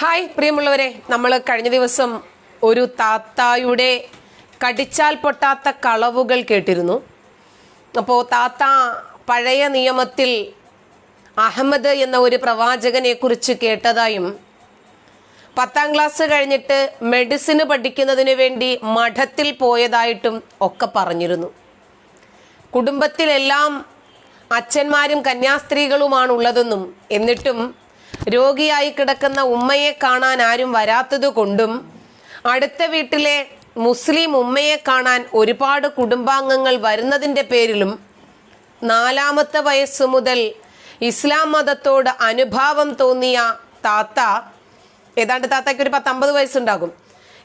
Hi പ്രിയമുള്ളവരെ. നമ്മൾ കഴിഞ്ഞ ദിവസം ഒരു താത്തായുടെ കടിച്ചാൽ പൊട്ടാത്ത കളവുകൾ കേട്ടിരുന്നു. അപ്പോൾ താത്ത പഴയ നിയമത്തിൽ അഹമ്മദ് എന്ന ഒരു പ്രവാചകനെ കുറിച്ച് കേട്ടതായും പത്താം ക്ലാസ് കഴിഞ്ഞിട്ട് മെഡിസിന് പഠിക്കുന്നതിന് വേണ്ടി മഠത്തിൽ പോയതായിട്ടും ഒക്കെ പറഞ്ഞിരുന്നു. കുടുംബത്തിലെല്ലാം അച്ഛന്മാരും കന്യാസ്ത്രീകളുമാണുള്ളതെന്നും എന്നിട്ടും രോഗിയായി കിടക്കുന്ന ഉമ്മയെ കാണാൻ ആരും വരാത്തത് കൊണ്ടും അടുത്ത വീട്ടിലെ മുസ്ലിം ഉമ്മയെ കാണാൻ ഒരുപാട് കുടുംബാംഗങ്ങൾ വരുന്നതിന്റെ പേരിലും നാലാമത്തെ വയസ്സ് മുതൽ ഇസ്ലാം മതത്തോട് അനുഭാവം തോന്നിയ താത്ത ഏതാണ്ട് താത്തയ്ക്ക് ഒരു പത്തമ്പത് വയസ്സുണ്ടാകും.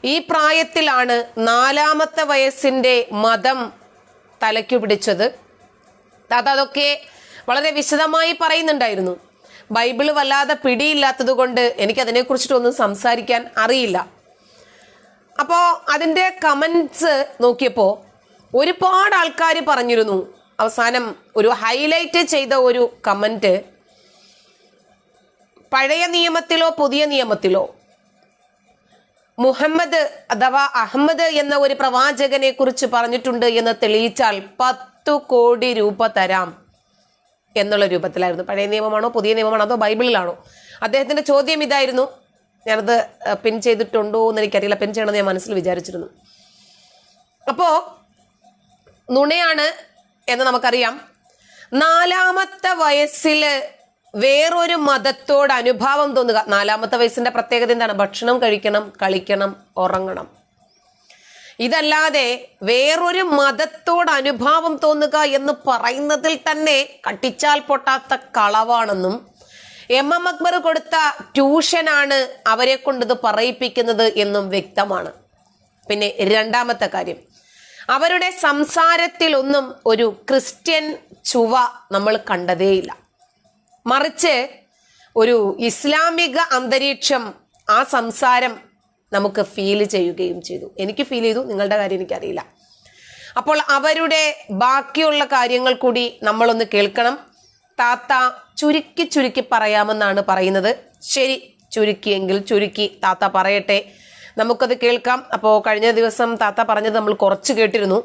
ഈ പ്രായത്തിലാണ് നാലാമത്തെ വയസ്സിന്റെ മതം തലയ്ക്കു പിടിച്ചത്. താത്ത അതൊക്കെ വളരെ വിശദമായി പറയുന്നുണ്ടായിരുന്നു. ബൈബിൾ വല്ലാതെ പിടിയില്ലാത്തത് കൊണ്ട് എനിക്കതിനെക്കുറിച്ചിട്ടൊന്നും സംസാരിക്കാൻ അറിയില്ല. അപ്പോ അതിന്റെ കമൻസ് നോക്കിയപ്പോൾ ഒരുപാട് ആൾക്കാർ പറഞ്ഞിരുന്നു. അവസാനം ഒരു ഹൈലൈറ്റ് ചെയ്ത ഒരു കമന്റ് പഴയ നിയമത്തിലോ പുതിയ നിയമത്തിലോ മുഹമ്മദ് അഥവാ അഹമ്മദ് എന്ന ഒരു പ്രവാചകനെ കുറിച്ച് പറഞ്ഞിട്ടുണ്ട് എന്ന് തെളിയിച്ചാൽ പത്തു കോടി രൂപ തരാം. എന്നുള്ള രൂപത്തിലായിരുന്നു. പഴയ നിയമമാണോ പുതിയ നിയമമാണോ അതോ ബൈബിളിലാണോ? അദ്ദേഹത്തിന്റെ ചോദ്യം ഇതായിരുന്നു. ഞാനത് പിൻ ചെയ്തിട്ടുണ്ടോ എന്ന് എനിക്കറിയില്ല. പിൻ ചെയ്യണമെന്ന് ഞാൻ മനസ്സിൽ വിചാരിച്ചിരുന്നു. അപ്പോൾ നുണയാണ് എന്ന് നമുക്കറിയാം. നാലാമത്തെ വയസ്സിൽ വേറൊരു മതത്തോട് അനുഭാവം തോന്നുക. നാലാമത്തെ വയസ്സിന്റെ പ്രത്യേകത എന്താണ്? ഭക്ഷണം കഴിക്കണം കളിക്കണം ഉറങ്ങണം. ഇതല്ലാതെ വേറൊരു മതത്തോട് അനുഭാവം തോന്നുക എന്ന് പറയുന്നതിൽ തന്നെ കട്ടിച്ചാൽ പൊട്ടാത്ത കളവാണെന്നും എം എം അക്ബർ കൊടുത്ത ട്യൂഷനാണ് അവരെ കൊണ്ടിത് പറയിപ്പിക്കുന്നത് എന്നും വ്യക്തമാണ്. പിന്നെ രണ്ടാമത്തെ കാര്യം. അവരുടെ സംസാരത്തിലൊന്നും ഒരു ക്രിസ്ത്യൻ ചുവ നമ്മൾ കണ്ടതേയില്ല. മറിച്ച് ഒരു ഇസ്ലാമിക അന്തരീക്ഷം ആ സംസാരം നമുക്ക് ഫീൽ ചെയ്യുകയും ചെയ്തു. എനിക്ക് ഫീൽ ചെയ്തു നിങ്ങളുടെ കാര്യം എനിക്കറിയില്ല. അപ്പോൾ അവരുടെ ബാക്കിയുള്ള കാര്യങ്ങൾ കൂടി നമ്മളൊന്ന് കേൾക്കണം. താത്ത ചുരുക്കി ചുരുക്കി പറയാമെന്നാണ് പറയുന്നത്. ശരി ചുരുക്കിയെങ്കിൽ ചുരുക്കി താത്ത പറയട്ടെ. നമുക്കത് കേൾക്കാം. അപ്പോൾ കഴിഞ്ഞ ദിവസം താത്ത പറഞ്ഞത് നമ്മൾ കുറച്ച് കേട്ടിരുന്നു.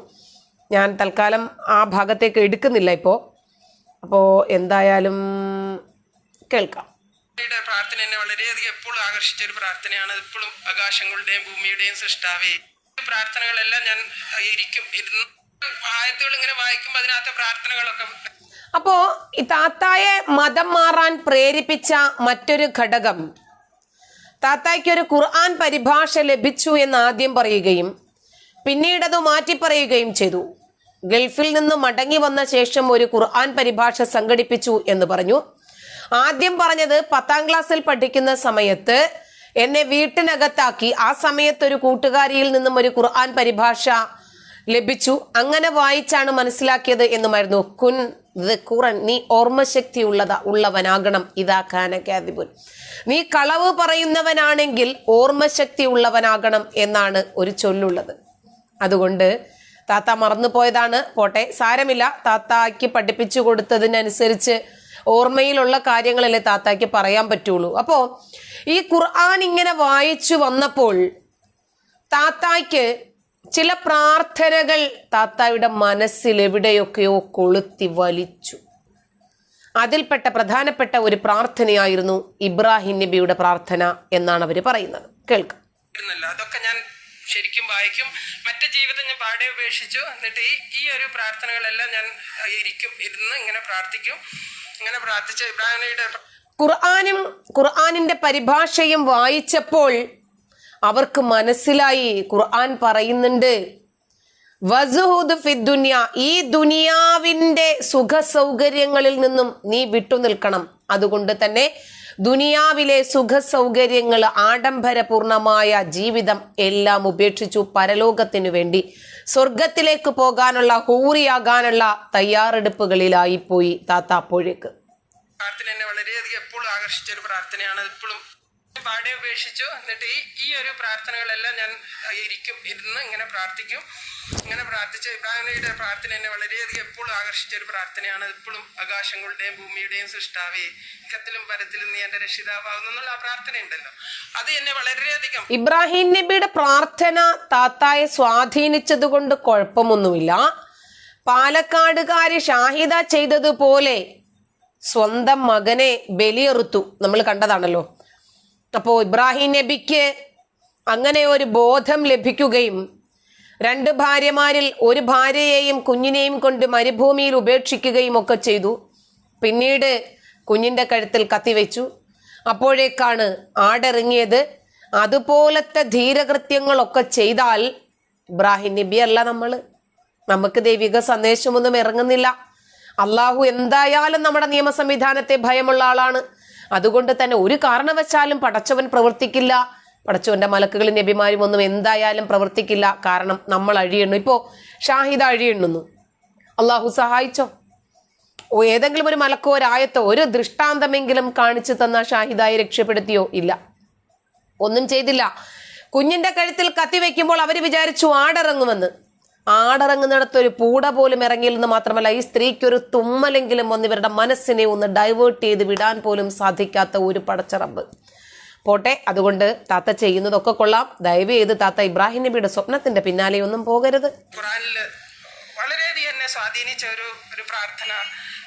ഞാൻ തൽക്കാലം ആ ഭാഗത്തേക്ക് എടുക്കുന്നില്ല ഇപ്പോൾ അപ്പോൾ എന്തായാലും കേൾക്കാം. യുടെ പ്രാർത്ഥന എന്നെ വളരെയധികം എപ്പോഴും ആകർഷിച്ച ഒരു പ്രാർത്ഥനയാണ്. ഇപ്പോഴും ആകാശങ്ങളുടെയും ഭൂമിയുടെയും സൃഷ്ടാവേ. പ്രാർത്ഥനകളെല്ലാം ഞാൻ ഇരിക്കും. ഇരുന്ന് ആയത്തുകൾ ഇങ്ങനെ വായിക്കുമ്പോൾ അതിനകത്തെ പ്രാർത്ഥനകളൊക്കെ അപ്പോ താത്തായെ മതം മാറാൻ പ്രേരിപ്പിച്ച മറ്റൊരു ഘടകം. താത്തായ്ക്ക് ഒരു ഖുർആൻ പരിഭാഷ ലഭിച്ചു എന്ന് ആദ്യം പറയുകയും പിന്നീട് അത് മാറ്റി പറയുകയും ചെയ്തു. ഗൾഫിൽ നിന്ന് മടങ്ങി വന്ന ശേഷം ഒരു ഖുർആൻ പരിഭാഷ സംഘടിപ്പിച്ചു എന്ന് പറഞ്ഞു. ആദ്യം പറഞ്ഞത് പത്താം ക്ലാസ്സിൽ പഠിക്കുന്ന സമയത്ത് എന്നെ വീട്ടിനകത്താക്കി. ആ സമയത്ത് ഒരു കൂട്ടുകാരിയിൽ നിന്നും ഒരു ഖുർആൻ പരിഭാഷ ലഭിച്ചു. അങ്ങനെ വായിച്ചാണ് മനസ്സിലാക്കിയത് എന്നുമായിരുന്നു. കുൻ ഖുറൻ നീ ഓർമ്മശക്തി ഉള്ളതാ ഉള്ളവനാകണം. ഇതാ ഖാന കാദിബുൻ നീ കളവ് പറയുന്നവനാണെങ്കിൽ ഓർമ്മശക്തി ഉള്ളവനാകണം എന്നാണ് ഒരു ചൊല്ലുള്ളത്. അതുകൊണ്ട് താത്ത മറന്നു പോയതാണ് പോട്ടെ സാരമില്ല. താത്താക്ക് പഠിപ്പിച്ചു കൊടുത്തതിനനുസരിച്ച് ഓർമ്മയിലുള്ള കാര്യങ്ങളല്ലേ താത്താക്ക് പറയാൻ പറ്റുള്ളൂ. അപ്പോ ഈ ഖുർആൻ ഇങ്ങനെ വായിച്ചു വന്നപ്പോൾ താത്തായ്ക്ക് ചില പ്രാർത്ഥനകൾ താത്തായുടെ മനസ്സിൽ എവിടെയൊക്കെയോ കൊളുത്തി വലിച്ചു. അതിൽപ്പെട്ട പ്രധാനപ്പെട്ട ഒരു പ്രാർത്ഥനയായിരുന്നു ഇബ്രാഹിം നബിയുടെ പ്രാർത്ഥന എന്നാണ് അവർ പറയുന്നത്. കേൾക്കാം. അതൊക്കെ ഞാൻ ശരിക്കും വായിക്കും. മറ്റു ജീവിതം ഞാൻ പാടെ ഉപേക്ഷിച്ചു. എന്നിട്ട് ഈ ഈ ഒരു പ്രാർത്ഥനകളെല്ലാം ഞാൻ ഇരിക്കും ഇരുന്ന് ഇങ്ങനെ പ്രാർത്ഥിക്കും. ഇങ്ങനെ പ്രാർത്ഥിച്ച ഇബ്രാഹിമിയുടെ ഖുർആാനും ഖുർആാനിന്റെ പരിഭാഷയും വായിച്ചപ്പോൾ അവർക്ക് മനസ്സിലായി ഖുർആൻ പറയുന്നുണ്ട്. ഈ ദുനിയാവിന്റെ സുഖ സൗകര്യങ്ങളിൽ നിന്നും നീ വിട്ടുനിൽക്കണം. അതുകൊണ്ട് തന്നെ ദുനിയാവിലെ സുഖ സൗകര്യങ്ങൾ ആഡംബരപൂർണമായ ജീവിതം എല്ലാം ഉപേക്ഷിച്ചു പരലോകത്തിനു വേണ്ടി. സ്വർഗത്തിലേക്ക് പോകാനുള്ള ഹൂറിയാകാനുള്ള തയ്യാറെടുപ്പുകളിലായി പോയി താത്ത അപ്പോഴേക്ക്. പ്രാർത്ഥന എന്നെ വളരെയധികം എപ്പോഴും ആകർഷിച്ച ഒരു പ്രാർത്ഥനയാണ്. ഇപ്പോഴും പാടെ ഉപേക്ഷിച്ചു. എന്നിട്ട് ഈ ഈ ഒരു പ്രാർത്ഥനകളെല്ലാം ഞാൻ ഇരിക്കും. ഇരുന്ന് ഇങ്ങനെ പ്രാർത്ഥിക്കും. ഇങ്ങനെ പ്രാർത്ഥിച്ച ഇബ്രാഹിമിയുടെ പ്രാർത്ഥന എന്നെ വളരെയധികം എപ്പോഴും ആകർഷിച്ച ഒരു പ്രാർത്ഥനയാണ്. ഇപ്പോഴും ആകാശങ്ങളുടെയും ഭൂമിയുടെയും സൃഷ്ടാവേ കത്തിലും പരത്തിലും നീ എന്റെ രക്ഷിതാവാകുന്നുള്ള ആ പ്രാർത്ഥന ഉണ്ടല്ലോ. അത് എന്നെ വളരെയധികം ഇബ്രാഹിം നബിയുടെ പ്രാർത്ഥന താത്തായെ സ്വാധീനിച്ചത് കൊണ്ട് കുഴപ്പമൊന്നുമില്ല. പാലക്കാടുകാരി ഷാഹിദ ചെയ്തതുപോലെ സ്വന്തം മകനെ ബലിയെറുത്തു. നമ്മൾ കണ്ടതാണല്ലോ. അപ്പോൾ ഇബ്രാഹിം നബിക്ക് അങ്ങനെ ഒരു ബോധം ലഭിക്കുകയും രണ്ട് ഭാര്യമാരിൽ ഒരു ഭാര്യയെയും കുഞ്ഞിനെയും കൊണ്ട് മരുഭൂമിയിൽ ഉപേക്ഷിക്കുകയും ഒക്കെ ചെയ്തു. പിന്നീട് കുഞ്ഞിന്റെ കഴുത്തിൽ കത്തിവെച്ചു അപ്പോഴേക്കാണ് ആടിറങ്ങിയത്. അതുപോലത്തെ ധീരകൃത്യങ്ങളൊക്കെ ചെയ്താൽ ഇബ്രാഹിം നബി അല്ല നമ്മൾ നമുക്ക് ദൈവിക സന്ദേശമൊന്നും ഇറങ്ങുന്നില്ല. അള്ളാഹു എന്തായാലും നമ്മുടെ നിയമ സംവിധാനത്തെ ഭയമുള്ള ആളാണ്. അതുകൊണ്ട് തന്നെ ഒരു കാരണവശാലും പടച്ചവൻ പ്രവർത്തിക്കില്ല. പടച്ചവന്റെ മലക്കുകളും നബിമാരും ഒന്നും എന്തായാലും പ്രവർത്തിക്കില്ല. കാരണം നമ്മൾ അഴിയെണ്ണു ഇപ്പോ ഷാഹിദ അഴിയെണ്ണുന്നു. അള്ളാഹു സഹായിച്ചോ? ഓ ഏതെങ്കിലും ഒരു മലക്കോ ഒരായത്തോ ഒരു ദൃഷ്ടാന്തമെങ്കിലും കാണിച്ചു തന്ന ഷാഹിദായി രക്ഷപ്പെടുത്തിയോ? ഇല്ല. ഒന്നും ചെയ്തില്ല. കുഞ്ഞിന്റെ കഴുത്തിൽ കത്തി വെക്കുമ്പോൾ അവർ വിചാരിച്ചു ആടിറങ്ങുമെന്ന്. ആടിറങ്ങുന്നിടത്ത് ഒരു പൂട പോലും ഇറങ്ങിയില്ലെന്ന് മാത്രമല്ല ഈ സ്ത്രീക്കൊരു തുമ്മലെങ്കിലും ഒന്ന് ഇവരുടെ മനസ്സിനെ ഒന്ന് ഡൈവേർട്ട് ചെയ്ത് വിടാൻ പോലും സാധിക്കാത്ത ഒരു പടച്ചറമ്പ് പോട്ടെ അതുകൊണ്ട് താത്ത ചെയ്യുന്നതൊക്കെ കൊള്ളാം. ദയവ് ചെയ്ത് താത്ത ഇബ്രാഹിം നബിയുടെ സ്വപ്നത്തിന്റെ പിന്നാലെ ഒന്നും പോകരുത്. വളരെയധികം സ്വാധീനിച്ച ഒരു ഒരു പ്രാർത്ഥന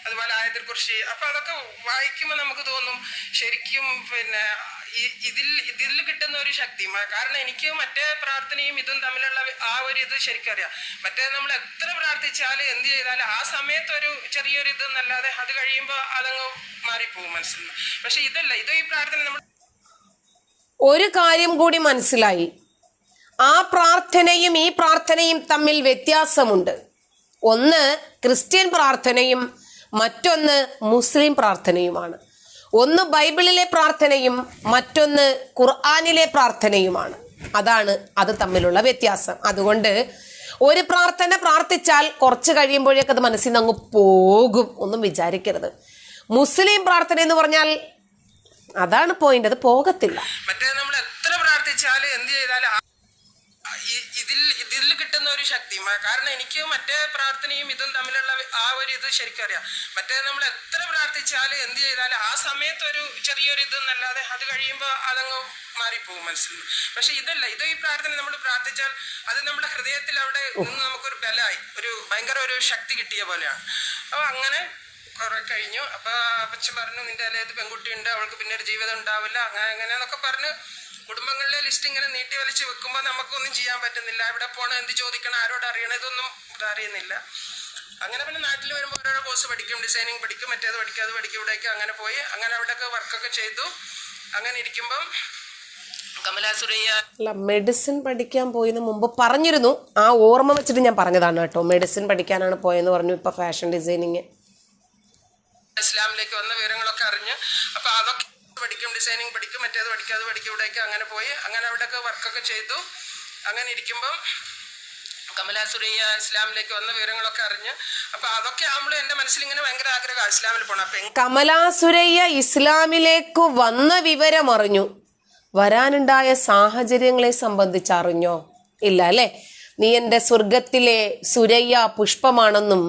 അതുപോലെ ആയതിൽ കുറിച്ച് അപ്പൊ അതൊക്കെ വായിക്കുമ്പോൾ നമുക്ക് തോന്നും ശരിക്കും പിന്നെ ഇതിൽ ഇതിൽ കിട്ടുന്ന ഒരു ശക്തി. കാരണം എനിക്ക് മറ്റേ പ്രാർത്ഥനയും ഇതും തമ്മിലുള്ള ആ ഒരു ഇത് ശരിക്കറിയാം. മറ്റേ നമ്മൾ എത്ര പ്രാർത്ഥിച്ചാലും എന്ത് ചെയ്താലും ആ സമയത്ത് ഒരു ചെറിയൊരു ഇത് എന്നല്ലാതെ അത് കഴിയുമ്പോൾ അതങ്ങ് മാറിപ്പോകും മനസ്സിൽ. പക്ഷെ ഇതല്ല ഇത് ഈ പ്രാർത്ഥന നമ്മൾ ഒരു കാര്യം കൂടി മനസ്സിലായി. ആ പ്രാർത്ഥനയും ഈ പ്രാർത്ഥനയും തമ്മിൽ വ്യത്യാസമുണ്ട്. ഒന്ന് ക്രിസ്ത്യൻ പ്രാർത്ഥനയും മറ്റൊന്ന് മുസ്ലിം പ്രാർത്ഥനയുമാണ്. ഒന്ന് ബൈബിളിലെ പ്രാർത്ഥനയും മറ്റൊന്ന് ഖുർആാനിലെ പ്രാർത്ഥനയുമാണ്. അതാണ് അത് തമ്മിലുള്ള വ്യത്യാസം. അതുകൊണ്ട് ഒരു പ്രാർത്ഥന പ്രാർത്ഥിച്ചാൽ കുറച്ച് കഴിയുമ്പോഴേക്കത് മനസ്സിൽ നിന്ന് അങ്ങ് പോകും ഒന്നും വിചാരിക്കരുത്. മുസ്ലിം പ്രാർത്ഥന എന്ന് പറഞ്ഞാൽ അതാണ് പോയിന്റ് അത് പോകത്തില്ല. മറ്റേ നമ്മൾ എത്ര പ്രാർത്ഥിച്ചാലും എന്ത് ചെയ്താലും ഇതിൽ ഇതിൽ കിട്ടുന്ന ഒരു ശക്തി. കാരണം എനിക്ക് മറ്റേ പ്രാർത്ഥനയും ഇതും തമ്മിലുള്ള ആ ഒരു ഇത് ശരിക്കും അറിയാം. മറ്റേ നമ്മൾ എത്ര പ്രാർത്ഥിച്ചാലും എന്ത് ചെയ്താലും ആ സമയത്ത് ഒരു ചെറിയൊരു ഇത് എന്നല്ലാതെ അത് കഴിയുമ്പോൾ അതങ്ങ് മാറിപ്പോകും മനസ്സിൽ. പക്ഷെ ഇതല്ല ഇത് ഈ പ്രാർത്ഥന നമ്മൾ പ്രാർത്ഥിച്ചാൽ അത് നമ്മുടെ ഹൃദയത്തിൽ അവിടെ നിന്ന് നമുക്കൊരു ബലമായി ഒരു ഭയങ്കര ഒരു ശക്തി കിട്ടിയ പോലെയാണ്. അപ്പോൾ അങ്ങനെ കുറെ കഴിഞ്ഞു. അപ്പൊ അപ്പച്ചൻ പറഞ്ഞു നിന്റെ അലേത് പെൺകുട്ടി ഉണ്ട് അവൾക്ക് പിന്നെ ഒരു ജീവിതം ഉണ്ടാവില്ല. അങ്ങനെ അങ്ങനെയെന്നൊക്കെ പറഞ്ഞ് കുടുംബങ്ങളിലെ ലിസ്റ്റ് ഇങ്ങനെ നീട്ടി വലിച്ച് വെക്കുമ്പോൾ നമുക്കൊന്നും ചെയ്യാൻ പറ്റുന്നില്ല. എവിടെ പോകണം എന്ത് ചോദിക്കണം ആരോട് അറിയണം ഇതൊന്നും അറിയുന്നില്ല അങ്ങനെ പിന്നെ നാട്ടിൽ വരുമ്പോൾ ഓരോരോ കോഴ്സ് പഠിക്കും ഡിസൈനിങ് പഠിക്കും മറ്റേത് പഠിക്കും അത് പഠിക്കും ഇവിടേക്ക് അങ്ങനെ പോയി. അങ്ങനെ അവിടെയൊക്കെ വർക്കൊക്കെ ചെയ്തു. അങ്ങനെ ഇരിക്കുമ്പം അല്ല മെഡിസിൻ പഠിക്കാൻ പോയതിന് മുമ്പ് പറഞ്ഞിരുന്നു. ആ ഓർമ്മ വെച്ചിട്ട് ഞാൻ പറഞ്ഞതാണ് കേട്ടോ. മെഡിസിൻ പഠിക്കാനാണ് പോയെന്ന് പറഞ്ഞു ഇപ്പൊ ഫാഷൻ ഡിസൈനിങ്. ഇസ്ലാമിലേക്ക് വന്ന വിവരങ്ങളൊക്കെ അറിഞ്ഞ് അപ്പൊ അതൊക്കെ പഠിക്കും ഡിസൈനിങ് പഠിക്കും മറ്റേത് പഠിക്കും അത് പഠിക്കും ഇവിടേക്ക് അങ്ങനെ പോയി. അങ്ങനെ അവിടെയൊക്കെ വർക്കൊക്കെ ചെയ്തു. അങ്ങനെ ഇരിക്കുമ്പം കമലാസുരയ്യ ഇസ്ലാമിലേക്ക് വന്ന വിവരങ്ങളൊക്കെ അറിഞ്ഞ് അപ്പൊ അതൊക്കെ ആകുമ്പോൾ എന്റെ മനസ്സിൽ ഇങ്ങനെ ഭയങ്കര ആഗ്രഹം ഇസ്ലാമിൽ പോണം. അപ്പൊ കമലാസുരയ്യ ഇസ്ലാമിലേക്ക് വന്ന വിവരം അറിഞ്ഞു. വരാനുണ്ടായ സാഹചര്യങ്ങളെ സംബന്ധിച്ച് അറിഞ്ഞോ? ഇല്ല അല്ലേ? നീ എന്റെ സ്വർഗത്തിലെ സുരയ്യ പുഷ്പമാണെന്നും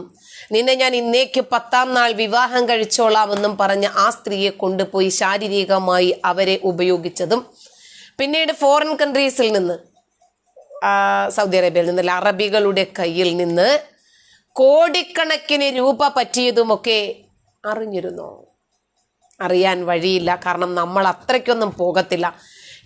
നിന്നെ ഞാൻ ഇന്നേക്ക് പത്താം നാൾ വിവാഹം കഴിച്ചോളാമെന്നും പറഞ്ഞ് ആ സ്ത്രീയെ കൊണ്ടുപോയി ശാരീരികമായി അവരെ ഉപയോഗിച്ചതും പിന്നീട് ഫോറിൻ കൺട്രീസിൽ നിന്ന് സൗദി അറേബ്യയിൽ നിന്നല്ല അറബികളുടെ കയ്യിൽ നിന്ന് കോടിക്കണക്കിന് രൂപ പറ്റിയതുമൊക്കെ അറിഞ്ഞിരുന്നോ? അറിയാൻ വഴിയില്ല. കാരണം നമ്മൾ അത്രയ്ക്കൊന്നും പോകത്തില്ല.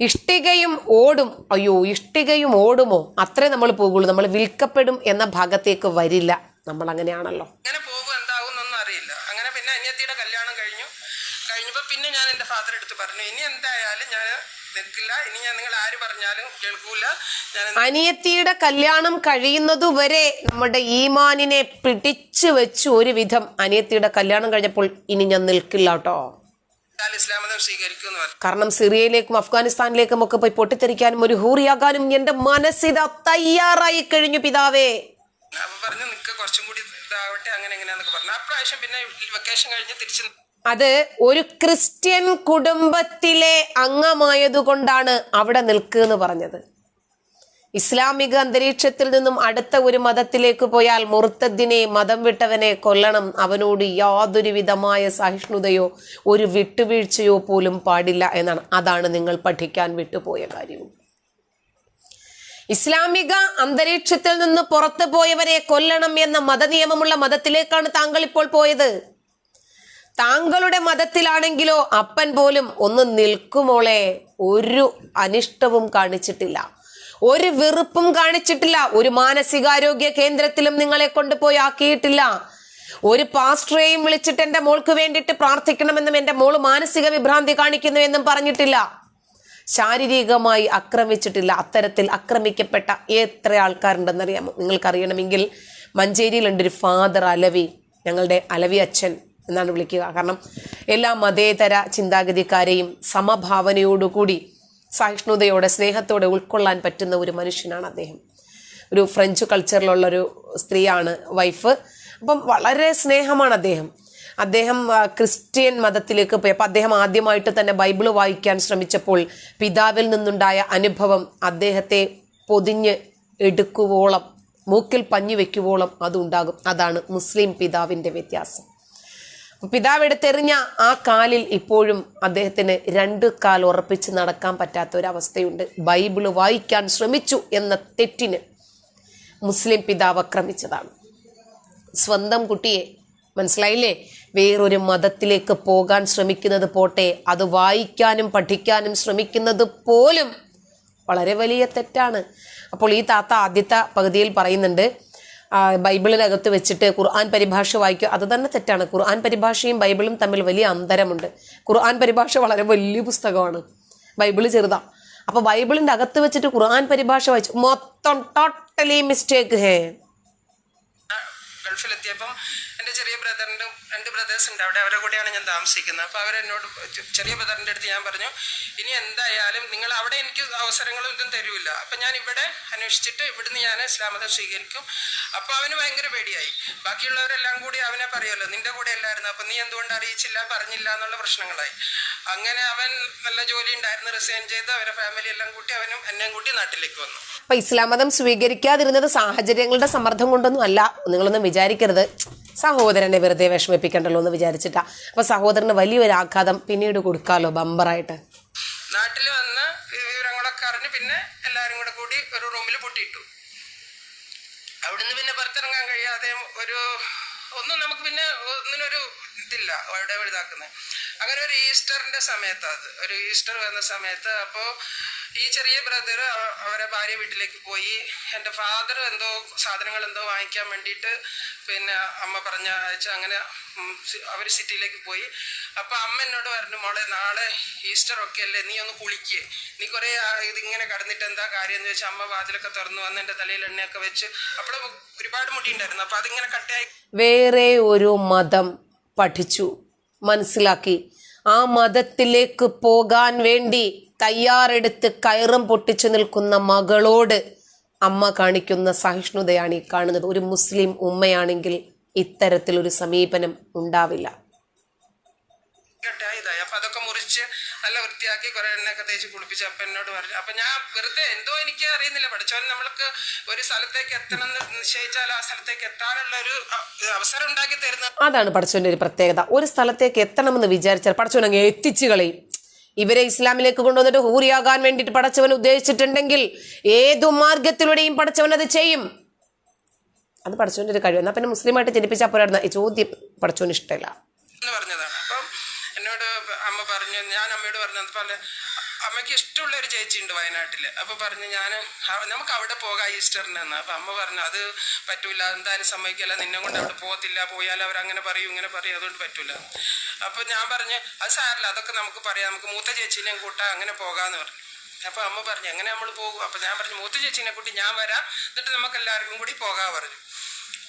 ഇഷ്ടികയും ഓടും. അയ്യോ ഇഷ്ടികയും ഓടുമോ? അത്രേ നമ്മൾ പോകുള്ളൂ നമ്മൾ വിൽക്കപ്പെടും എന്ന ഭാഗത്തേക്ക് വരില്ല. നമ്മൾ അങ്ങനെയാണല്ലോ അങ്ങനെ പോകും എന്താവും എന്നൊന്നും അറിയില്ല. അങ്ങനെ പിന്നെ അനിയത്തിയുടെ കല്യാണം കഴിഞ്ഞു. കഴിഞ്ഞപ്പോൾ പിന്നെ ഞാൻ എന്റെ ഫാദർ എടുത്ത് പറഞ്ഞു ഇനി എന്തായാലും ഞാൻ നിൽക്കില്ല. ഇനി ഞാൻ നിങ്ങൾ ആര് പറഞ്ഞാലും കേൾക്കൂല. അനിയത്തിയുടെ കല്യാണം കഴിയുന്നതുവരെ നമ്മുടെ ഈമാനിനെ പിടിച്ചു വെച്ചു ഒരുവിധം അനിയത്തിയുടെ കല്യാണം കഴിഞ്ഞപ്പോൾ ഇനി ഞാൻ നിൽക്കില്ല കേട്ടോ. കാരണം സിറിയയിലേക്കും അഫ്ഗാനിസ്ഥാനിലേക്കും ഒക്കെ പോയി പൊട്ടിത്തെറിക്കാനും ഒരു ഹൂറിയാകാനും എന്റെ മനസ്സിത തയ്യാറായി കഴിഞ്ഞു പിതാവേ. പറഞ്ഞു നിൽക്കുക കുറച്ചും കൂടി ഇതാവട്ടെ അങ്ങനെ എങ്ങനെയാന്നൊക്കെ പറഞ്ഞു. ആ പ്രാവശ്യം പിന്നെ വെക്കേഷൻ കഴിഞ്ഞ് തിരിച്ച് അത് ഒരു ക്രിസ്ത്യൻ കുടുംബത്തിലെ അംഗമായതുകൊണ്ടാണ് അവിടെ നിൽക്കുക പറഞ്ഞത്. ഇസ്ലാമിക അന്തരീക്ഷത്തിൽ നിന്നും അടുത്ത ഒരു മതത്തിലേക്ക് പോയാൽ മുറുത്തദ്ദിനെ മതം വിട്ടവനെ കൊല്ലണം. അവനോട് യാതൊരു വിധമായ സഹിഷ്ണുതയോ ഒരു വിട്ടുവീഴ്ചയോ പോലും പാടില്ല എന്നാണ്. അതാണ് നിങ്ങൾ പഠിക്കാൻ വിട്ടുപോയ കാര്യവും. ഇസ്ലാമിക അന്തരീക്ഷത്തിൽ നിന്ന് പുറത്തു പോയവരെ കൊല്ലണം എന്ന മതനിയമമുള്ള മതത്തിലേക്കാണ് താങ്കൾ ഇപ്പോൾ പോയത്. താങ്കളുടെ മതത്തിലാണെങ്കിലോ അപ്പൻ പോലും ഒന്ന് നിൽക്കുമോളെ ഒരു അനിഷ്ടവും കാണിച്ചിട്ടില്ല. ഒരു വെറുപ്പും കാണിച്ചിട്ടില്ല. ഒരു മാനസികാരോഗ്യ കേന്ദ്രത്തിലും നിങ്ങളെ കൊണ്ടുപോയി ആക്കിയിട്ടില്ല. ഒരു പാസ്റ്ററേയും വിളിച്ചിട്ട് എന്റെ മോൾക്ക് വേണ്ടിയിട്ട് പ്രാർത്ഥിക്കണമെന്നും എന്റെ മോൾ മാനസിക വിഭ്രാന്തി കാണിക്കുന്നു എന്നും പറഞ്ഞിട്ടില്ല. ശാരീരികമായി അക്രമിച്ചിട്ടില്ല. അത്തരത്തിൽ ആക്രമിക്കപ്പെട്ട എത്ര ആൾക്കാരുണ്ടെന്നറിയാമോ? നിങ്ങൾക്കറിയണമെങ്കിൽ മഞ്ചേരിയിലുണ്ട് ഒരു ഫാദർ അലവി ഞങ്ങളുടെ അലവി അച്ഛൻ എന്നാണ് വിളിക്കുക. കാരണം എല്ലാ മതേതര ചിന്താഗതിക്കാരെയും സമഭാവനയോടുകൂടി സഹിഷ്ണുതയോടെ സ്നേഹത്തോടെ ഉൾക്കൊള്ളാൻ പറ്റുന്ന ഒരു മനുഷ്യനാണ് അദ്ദേഹം. ഒരു ഫ്രഞ്ച് കൾച്ചറിലുള്ള ഒരു സ്ത്രീയാണ് വൈഫ്. അപ്പം വളരെ സ്നേഹമാണ് അദ്ദേഹം. അദ്ദേഹം ക്രിസ്ത്യൻ മതത്തിലേക്ക് പോയി. അപ്പം അദ്ദേഹം ആദ്യമായിട്ട് തന്നെ ബൈബിൾ വായിക്കാൻ ശ്രമിച്ചപ്പോൾ പിതാവിൽ നിന്നുണ്ടായ അനുഭവം അദ്ദേഹത്തെ പൊതിഞ്ഞ് എടുക്കുവോളം മൂക്കിൽ പഞ്ഞു വെക്കുവോളം അതുണ്ടാകും. അതാണ് മുസ്ലിം പിതാവിന്റെ വ്യത്യാസം. പിതാവ് എടുത്തെറിഞ്ഞ ആ കാലിൽ ഇപ്പോഴും അദ്ദേഹത്തിന് രണ്ട് കാൽ ഉറപ്പിച്ച് നടക്കാൻ പറ്റാത്ത ഒരവസ്ഥയുണ്ട് ബൈബിൾ വായിക്കാൻ ശ്രമിച്ചു എന്ന തെറ്റിന് മുസ്ലിം പിതാവ് ആക്രമിച്ചതാണ് സ്വന്തം കുട്ടിയെ മനസ്സിലായില്ലേ? വേറൊരു മതത്തിലേക്ക് പോകാൻ ശ്രമിക്കുന്നത് പോട്ടെ അത് വായിക്കാനും പഠിക്കാനും ശ്രമിക്കുന്നത് പോലും വളരെ വലിയ തെറ്റാണ്. അപ്പോൾ ഈ താത്ത ആദ്യത്തെ പകുതിയിൽ പറയുന്നുണ്ട് ബൈബിളിനകത്ത് വെച്ചിട്ട് ഖുർആൻ പരിഭാഷ വായിക്കുക അത് തന്നെ തെറ്റാണ്. ഖുർആൻ പരിഭാഷയും ബൈബിളും തമ്മിൽ വലിയ അന്തരമുണ്ട്. ഖുർആൻ പരിഭാഷ വളരെ വലിയ പുസ്തകമാണ്. ബൈബിൾ ചെറുതാ. അപ്പൊ ബൈബിളിന്റെ അകത്ത് വെച്ചിട്ട് ഖുർആൻ പരിഭാഷ വായിച്ചു മൊത്തം ടോട്ടലി മിസ്റ്റേക്ക് ഹേ. ഗൾഫിലെത്തിയപ്പം ചെറിയ ബ്രദറിന്റെ രണ്ട് ബ്രദേഴ്സ് ഉണ്ട്. അവിടെ അവരുടെ കൂടെയാണ് ഞാൻ താമസിക്കുന്നത്. അപ്പോൾ അവരെന്നോട് ചെറിയ ബ്രദറിന്റെ അടുത്ത് ഞാൻ പറഞ്ഞു ഇനി എന്തായാലും നിങ്ങൾ അവിടെ എനിക്ക് അവസരങ്ങളും ഇതും തരൂല്ല അപ്പം ഞാൻ ഇവിടെ അന്വേഷിച്ചിട്ട് ഇവിടുന്ന് ഞാൻ ഇസ്ലാമതം സ്വീകരിക്കും. അപ്പോൾ അവന് ഭയങ്കര പേടിയായി. ബാക്കിയുള്ളവരെല്ലാം കൂടി അവനെ പറയുമല്ലോ നിന്റെ കൂടെ അല്ലായിരുന്നു. അപ്പം നീ എന്തുകൊണ്ട് അറിയിച്ചില്ല പറഞ്ഞില്ല എന്നുള്ള പ്രശ്നങ്ങളായി. അങ്ങനെ അവൻ നല്ല ജോലി ഉണ്ടായിരുന്നു റിസൈൻ ചെയ്ത് അവരെ ഫാമിലി എല്ലാം കൂട്ടി അവനും എന്നെയും കൂട്ടി നാട്ടിലേക്ക് വന്നു. അപ്പൊ ഇസ്ലാം മതം സ്വീകരിക്കാതിരുന്നത് സാഹചര്യങ്ങളുടെ സമ്മർദ്ദം കൊണ്ടൊന്നും അല്ല. നിങ്ങളൊന്നും വിചാരിക്കരുത്. സഹോദരനെ വെറുതെ വിഷമിപ്പിക്കണ്ടല്ലോ എന്ന് വിചാരിച്ചിട്ടാ. അപ്പൊ സഹോദരന് വലിയൊരു ആഘാതം പിന്നീട് കൊടുക്കാലോ ബമ്പറായിട്ട്. നാട്ടിൽ വന്ന് വിവരങ്ങളൊക്കെ അറിഞ്ഞ് പിന്നെ എല്ലാരും കൂടെ കൂടി ഒരു റൂമിൽ പൊട്ടിയിട്ടു. അവിടുന്ന് പിന്നെ പുറത്തിറങ്ങാൻ കഴിയാതെ ഒരു ഒന്നും നമുക്ക് പിന്നെ ഒന്നിനൊരു ഇതില്ല അവിടെ ഇതാക്കുന്നത് അങ്ങനെ ഒരു ഈസ്റ്ററിന്റെ സമയത്ത് അത് ഒരു ഈസ്റ്റർ വന്ന സമയത്ത് അപ്പോൾ ഈ ചെറിയ ബ്രദർ അവരെ ഭാര്യ വീട്ടിലേക്ക് പോയി. എന്റെ ഫാദർ എന്തോ സാധനങ്ങൾ എന്തോ വാങ്ങിക്കാൻ വേണ്ടിയിട്ട് പിന്നെ അമ്മ പറഞ്ഞ അയച്ച് അങ്ങനെ അവർ സിറ്റിയിലേക്ക് പോയി. അപ്പോൾ അമ്മ എന്നോട് പറഞ്ഞു മോളെ നാളെ ഈസ്റ്റർ ഒക്കെ അല്ലേ നീ ഒന്ന് കുളിക്ക്. നീ കുറേ ഇതിങ്ങനെ കടന്നിട്ട് എന്താ കാര്യം എന്ന് വെച്ചാൽ അമ്മ വാതിലൊക്കെ തുറന്നു വന്ന് എന്റെ തലയിൽ എണ്ണയൊക്കെ വെച്ച് അപ്പോൾ ഒരുപാട് മുടി ഉണ്ടായിരുന്നു. അപ്പോൾ അതിങ്ങനെ കട്ടയായി വേറെ ഒരു മതം പഠിച്ചു. മനസ്സിലാക്കി. ആ മതത്തിലേക്ക് പോകാൻ വേണ്ടി തയ്യാറെടുത്ത് കയറും പൊട്ടിച്ചു നിൽക്കുന്ന മകളോട് അമ്മ കാണിക്കുന്ന സഹിഷ്ണുതയാണ് ഈ കാണുന്നത്. ഒരു മുസ്ലിം ഉമ്മയാണെങ്കിൽ ഇത്തരത്തിലൊരു സമീപനം ഉണ്ടാവില്ല കട്ടായതായി അപ്പൊ അതൊക്കെ മുറിച്ച് നല്ല വൃത്തിയാക്കി കുറെ എണ്ണയൊക്കെ തേച്ച് കുളിപ്പിച്ച് അപ്പം എന്നോട് പറഞ്ഞു. അപ്പൊ ഞാൻ വെറുതെ എന്തോ എനിക്ക് അറിയുന്നില്ല. പഠിച്ചവൻ നമ്മൾക്ക് ഒരു സ്ഥലത്തേക്ക് എത്തണം എന്ന് നിശ്ചയിച്ചാൽ ആ സ്ഥലത്തേക്ക് എത്താനുള്ള ഒരു അവസരം ഉണ്ടാക്കി തരുന്ന അതാണ് പഠിച്ചവന്റെ ഒരു പ്രത്യേകത. ഒരു സ്ഥലത്തേക്ക് എത്തണമെന്ന് വിചാരിച്ചാൽ പഠിച്ചവൻ അങ്ങ് എത്തിച്ചു കളയും. ഇവരെ ഇസ്ലാമിലേക്ക് കൊണ്ടുവന്നിട്ട് ഹൂറിയാകാൻ വേണ്ടിയിട്ട് പടച്ചവൻ ഉദ്ദേശിച്ചിട്ടുണ്ടെങ്കിൽ ഏതു മാർഗത്തിലൂടെയും പടച്ചവൻ അത് ചെയ്യും. അത് പടച്ചവന്റെ ഒരു കഴിവ്. എന്നാൽ പിന്നെ മുസ്ലിമായിട്ട് ജനിപ്പിച്ചാൽ പോരായിരുന്ന ഈ ചോദ്യം പടച്ചവന് ഇഷ്ടമില്ല പറഞ്ഞതാണ് അപ്പം എന്നോട് അമ്മ പറഞ്ഞു ഞാൻ അമ്മയോട് പറഞ്ഞു പറഞ്ഞ അമ്മയ്ക്ക് ഇഷ്ടമുള്ള ഒരു ചേച്ചി ഉണ്ട് വയനാട്ടിൽ അപ്പൊ പറഞ്ഞു ഞാൻ നമുക്ക് അവിടെ പോകാം ഈസ്റ്ററിന് എന്ന്. അപ്പൊ അമ്മ പറഞ്ഞു അത് പറ്റൂല എന്തായാലും സമ്മതിക്കില്ല നിന്നെ കൊണ്ട് അവിടെ പോകത്തില്ല പോയാൽ അവർ അങ്ങനെ പറയും ഇങ്ങനെ പറയും അതുകൊണ്ട് പറ്റൂല. അപ്പൊ ഞാൻ പറഞ്ഞു അത് സാരല്ല അതൊക്കെ നമുക്ക് പറയാം നമുക്ക് മൂത്ത ചേച്ചീനെയും കൂട്ടാ അങ്ങനെ പോകാന്ന് പറഞ്ഞു. അപ്പൊ അമ്മ പറഞ്ഞു എങ്ങനെ നമ്മൾ പോകും? അപ്പൊ ഞാൻ പറഞ്ഞു മൂത്ത ചേച്ചിനെ കൂട്ടി ഞാൻ വരാം എന്നിട്ട് നമുക്ക് എല്ലാവർക്കും കൂടി പോകാൻ പറഞ്ഞു.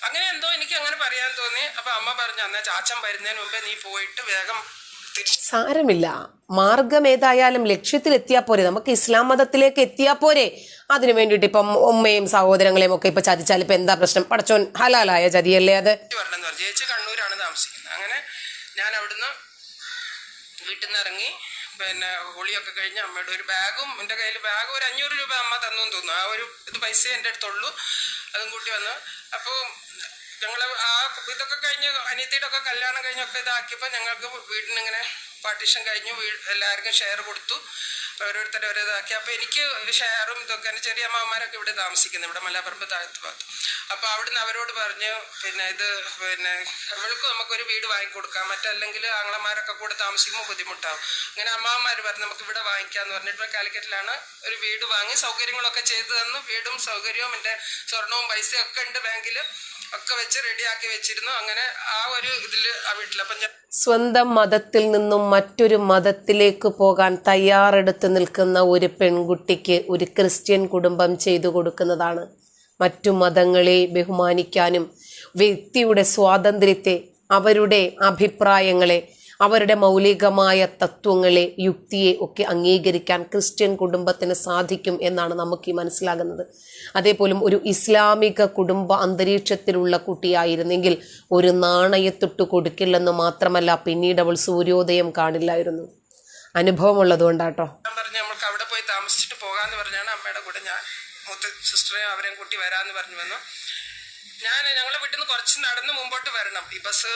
അങ്ങനെ എന്തോ എനിക്ക് അങ്ങനെ പറയാൻ തോന്നി. അപ്പൊ അമ്മ പറഞ്ഞു എന്നാ ചാച്ചൻ വരുന്നതിന് മുമ്പേ നീ പോയിട്ട് വേഗം സാരമില്ല. മാർഗം ഏതായാലും ലക്ഷ്യത്തിലെത്തിയാൽ പോരെ. നമുക്ക് ഇസ്ലാം മതത്തിലേക്ക് എത്തിയാൽ പോരെ. അതിനു വേണ്ടിയിട്ട് ഇപ്പം ഉമ്മയും സഹോദരങ്ങളെയും ഒക്കെ ഇപ്പൊ ചതിച്ചാൽ ഇപ്പൊ എന്താ പ്രശ്നം? പടച്ചോൻ ഹലാലായ ചതിയല്ലേ അത്? ജയിച്ച് കണ്ണൂരാണ് താമസിക്കുന്നത്. അങ്ങനെ ഞാൻ അവിടുന്ന് വീട്ടിൽ നിന്ന് ഇറങ്ങി പിന്നെ ഹോളിയൊക്കെ കഴിഞ്ഞ് അമ്മയുടെ ഒരു ബാഗും എന്റെ കയ്യിൽ ബാഗ് ഒരു അഞ്ഞൂറ് രൂപ അമ്മ തന്നു തോന്നുന്നു. ആ ഒരു ഇത് പൈസ എന്റെ അടുത്തുള്ളൂ. അതും കൂട്ടി വന്നു. അപ്പോൾ ഞങ്ങൾ ആ ഇതൊക്കെ കഴിഞ്ഞ് അനിയത്തിയുടെ ഒക്കെ കല്യാണം കഴിഞ്ഞൊക്കെ ഇതാക്കിയപ്പോൾ ഞങ്ങൾക്ക് വീടിനിങ്ങനെ പാർട്ടീഷൻ കഴിഞ്ഞു എല്ലാവർക്കും ഷെയർ കൊടുത്തു. ഓരോരുത്തരും ഓരോ ഇതാക്കി. അപ്പോൾ എനിക്ക് ഷെയറും ഇതൊക്കെ എന്റെ ചെറിയ അമ്മമാരൊക്കെ ഇവിടെ താമസിക്കുന്നത് ഇവിടെ മലപ്പുറമ്പ് താഴത്ത് ഭാഗത്ത്. അപ്പോൾ അവിടുന്ന് അവരോട് പറഞ്ഞു പിന്നെ ഇത് പിന്നെ അവൾക്ക് നമുക്കൊരു വീട് വാങ്ങിക്കൊടുക്കാം. മറ്റല്ലെങ്കിൽ ആങ്ങളമാരൊക്കെ കൂടെ താമസിക്കുമ്പോൾ ബുദ്ധിമുട്ടാവും. അങ്ങനെ അമ്മാവന്മാർ പറഞ്ഞു നമുക്ക് ഇവിടെ വാങ്ങിക്കാന്ന് പറഞ്ഞിട്ട് കാലിക്കറ്റിലാണ് ഒരു വീട് വാങ്ങി സൗകര്യങ്ങളൊക്കെ ചെയ്തു തന്നു. വീടും സൗകര്യവും എന്റെ സ്വർണവും പൈസയും ഒക്കെ ഉണ്ട് ബാങ്കിൽ ഒക്കെ വെച്ച് റെഡിയാക്കി വെച്ചിരുന്നു. അങ്ങനെ ആ ഒരു ഇതിൽ ആ വീട്ടിൽ അപ്പം ഞാൻ സ്വന്തം മതത്തിൽ നിന്നും മറ്റൊരു മതത്തിലേക്ക് പോകാൻ തയ്യാറെടുത്ത് നിൽക്കുന്ന ഒരു പെൺകുട്ടിക്ക് ഒരു ക്രിസ്ത്യൻ കുടുംബം ചെയ്തു കൊടുക്കുന്നതാണ് മറ്റു മതങ്ങളെ ബഹുമാനിക്കാനും വ്യക്തിയുടെ സ്വാതന്ത്ര്യത്തെ അവരുടെ അഭിപ്രായങ്ങളെ അവരുടെ മൗലികമായ തത്വങ്ങളെ യുക്തിയെ ഒക്കെ അംഗീകരിക്കാൻ ക്രിസ്ത്യൻ കുടുംബത്തിന് സാധിക്കും എന്നാണ് നമുക്ക് ഈ മനസ്സിലാകുന്നത്. അതേപോലും ഒരു ഇസ്ലാമിക കുടുംബ അന്തരീക്ഷത്തിലുള്ള കുട്ടിയായിരുന്നെങ്കിൽ ഒരു നാണയത്തൊട്ട് കൊടുക്കില്ലെന്ന് മാത്രമല്ല പിന്നീട് അവൾ സൂര്യോദയം കാണില്ലായിരുന്നു. അനുഭവമുള്ളത് കൊണ്ടാട്ടോ പറഞ്ഞു അവിടെ പോയി താമസിച്ചിട്ട് പോകാന്ന് പറഞ്ഞാണ് അമ്മയുടെ കൂടെ ഞാൻ മൂത്ത സിസ്റ്ററെയും അവരെയും കൂട്ടി വരാന്ന് പറഞ്ഞു വന്നു. ഞാൻ ഞങ്ങളെ വീട്ടിൽ നിന്ന് കുറച്ച് നടന്ന് മുമ്പോട്ട് വരണം. ഈ ബസ്